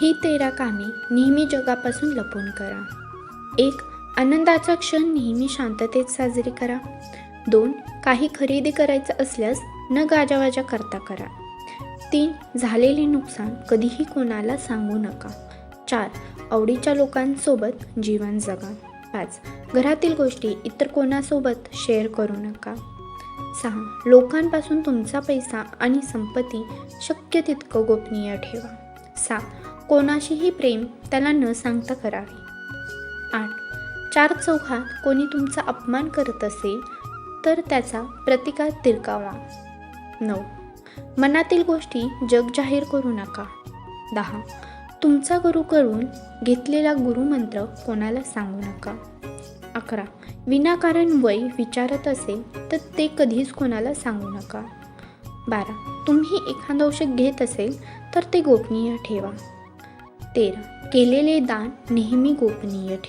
ही तेरा कामे नेहमी जगापासून लपून करा. एक आनंदाचा क्षण नेहमी शांततेत साजरी करा. दोन काही खरेदी करायचं असल्यास न गाजावाजा करता करा. तीन झालेले नुकसान कधीही कोणाला सांगू नका. चार आवडीच्या लोकांसोबत जीवन जगा. पाच घरातील गोष्टी इतर कोणासोबत शेअर करू नका. सहा लोकांपासून तुमचा पैसा आणि संपत्ती शक्य तितकं गोपनीय ठेवा. सात कोणाशीही प्रेम त्याला न सांगता करावे. आठ. चार चौघात कोणी तुमचा अपमान करत असेल तर त्याचा प्रतिकार तिरकावा. नऊ. मनातील गोष्टी जग जाहीर करू नका. दहा. तुमचा गुरुकडून घेतलेला गुरुमंत्र कोणाला सांगू नका. अकरा. विनाकारण वय विचारत असेल तर ते कधीच कोणाला सांगू नका. बारा. तुम्ही एखादं औषध घेत असेल तर ते गोपनीय ठेवा. तेरा. केलेले दान नेहमी गोपनीय ठेवा